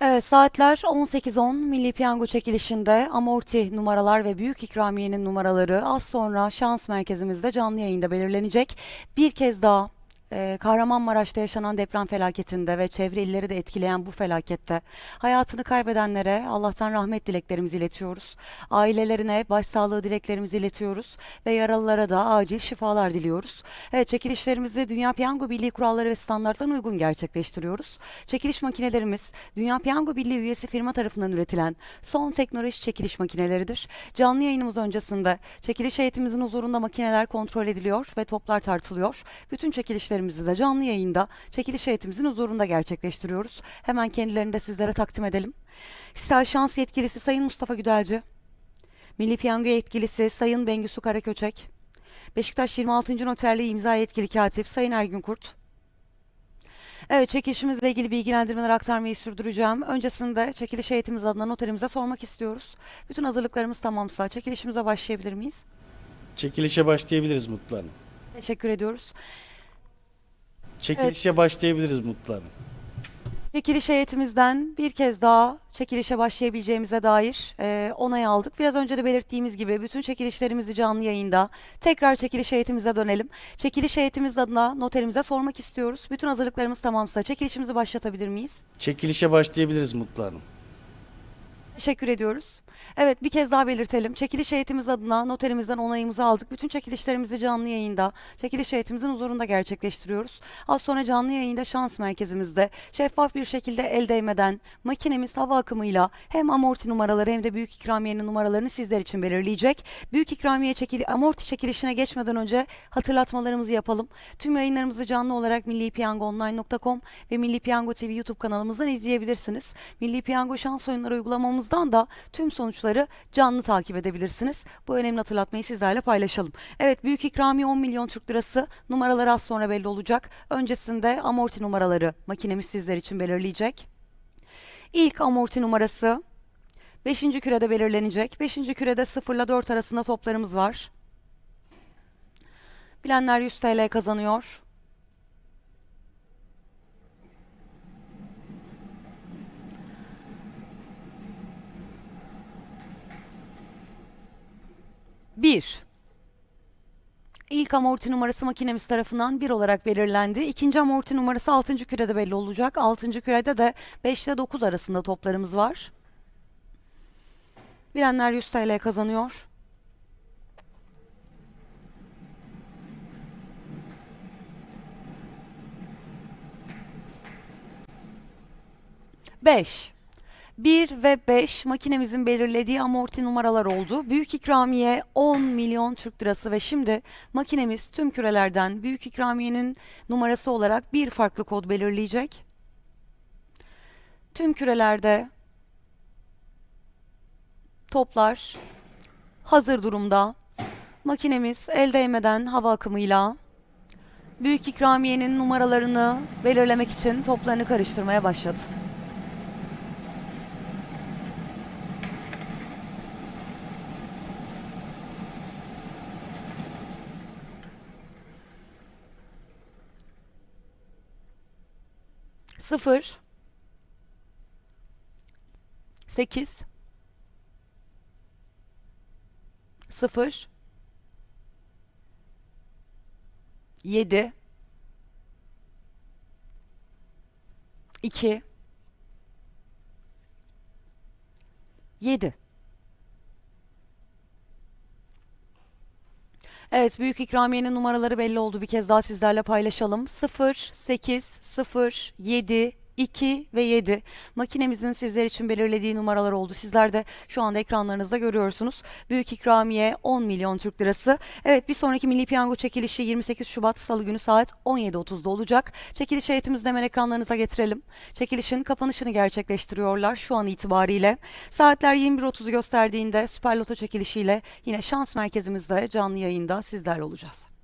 Evet, saatler 18.10 Milli Piyango çekilişinde amorti numaralar ve büyük ikramiyenin numaraları az sonra şans merkezimizde canlı yayında belirlenecek. Bir kez daha e, Kahramanmaraş'ta yaşanan deprem felaketinde ve çevre illeri de etkileyen bu felakette hayatını kaybedenlere Allah'tan rahmet dileklerimizi iletiyoruz. Ailelerine başsağlığı dileklerimizi iletiyoruz ve yaralılara da acil şifalar diliyoruz. Evet, çekilişlerimizi Dünya Piyango Birliği kuralları ve standartlarına uygun gerçekleştiriyoruz. Çekiliş makinelerimiz Dünya Piyango Birliği üyesi firma tarafından üretilen son teknoloji çekiliş makineleridir. Canlı yayınımız öncesinde çekiliş heyetimizin huzurunda makineler kontrol ediliyor ve toplar tartılıyor. Bütün çekilişlerimizi de canlı yayında çekiliş heyetimizin huzurunda gerçekleştiriyoruz. Hemen kendilerini de sizlere takdim edelim. Stel Şans Yetkilisi Sayın Mustafa Güdelci, Milli Piyango Yetkilisi Sayın Bengisu Karaköçek, Beşiktaş 26. Noterliği İmza Yetkili Katip Sayın Ergün Kurt, Evet, çekilişimizle ilgili bilgilendirmeler aktarmayı sürdüreceğim. Öncesinde çekiliş heyetimiz adına noterimize sormak istiyoruz. Bütün hazırlıklarımız tamamsa çekilişimize başlayabilir miyiz? Çekilişe başlayabiliriz Mutlu Hanım. Teşekkür ediyoruz. Çekilişe başlayabiliriz Mutlu Hanım. Çekiliş heyetimizden bir kez daha çekilişe başlayabileceğimize dair e, onay aldık. Biraz önce de belirttiğimiz gibi bütün çekilişlerimizi canlı yayında tekrar çekiliş heyetimize dönelim. Çekiliş heyetimiz adına noterimize sormak istiyoruz. Bütün hazırlıklarımız tamamsa çekilişimizi başlatabilir miyiz? Çekilişe başlayabiliriz Mutlu Hanım. Teşekkür ediyoruz. Evet bir kez daha belirtelim. Çekiliş heyetimiz adına noterimizden onayımızı aldık. Bütün çekilişlerimizi canlı yayında, çekiliş heyetimizin huzurunda gerçekleştiriyoruz. Az sonra canlı yayında şans merkezimizde şeffaf bir şekilde el değmeden makinemiz hava akımıyla hem amorti numaraları hem de büyük ikramiyenin numaralarını sizler için belirleyecek. Büyük ikramiye çekili amorti çekilişine geçmeden önce hatırlatmalarımızı yapalım. Tüm yayınlarımızı canlı olarak millipiyangoonline.com ve Milli Piyango TV YouTube kanalımızdan izleyebilirsiniz. Milli Piyango şans oyunları uygulamamızdan da tüm sonuçları canlı takip edebilirsiniz. Bu önemli hatırlatmayı sizlerle paylaşalım. Evet büyük ikramiye 10 milyon Türk lirası numaralar az sonra belli olacak. Öncesinde amorti numaraları makinemiz sizler için belirleyecek. İlk amorti numarası 5. kürede belirlenecek. 5. kürede 0 ile 4 arasında toplarımız var. Bilenler 100 TL kazanıyor. Bir. İlk amorti numarası makinemiz tarafından 1 olarak belirlendi. İkinci amorti numarası 6. kürede belli olacak. 6. kürede de 5 ile 9 arasında toplarımız var. Bilenler 100 TL kazanıyor. Beş. 1 ve 5 makinemizin belirlediği amorti numaralar oldu. Büyük ikramiye 10 milyon Türk lirası ve şimdi makinemiz tüm kürelerden büyük ikramiyenin numarası olarak bir farklı kod belirleyecek. Tüm kürelerde toplar hazır durumda. Makinemiz el değmeden hava akımıyla büyük ikramiyenin numaralarını belirlemek için toplarını karıştırmaya başladı. Sıfır. Sekiz. Sıfır. Yedi. İki. Yedi. Evet, büyük ikramiyenin numaraları belli oldu. Bir kez daha sizlerle paylaşalım. 0, 8, 0, 7, 2 ve 7. Makinemizin sizler için belirlediği numaralar oldu. Sizler de şu anda ekranlarınızda görüyorsunuz. Büyük ikramiye 10 milyon Türk lirası. Evet, bir sonraki Milli Piyango çekilişi 28 Şubat Salı günü saat 17.30'da olacak. Çekiliş heyetimizi hemen ekranlarınıza getirelim. Çekilişin kapanışını gerçekleştiriyorlar şu an itibariyle. Saatler 21.30'u gösterdiğinde Süper Loto çekilişiyle yine şans merkezimizde canlı yayında sizlerle olacağız.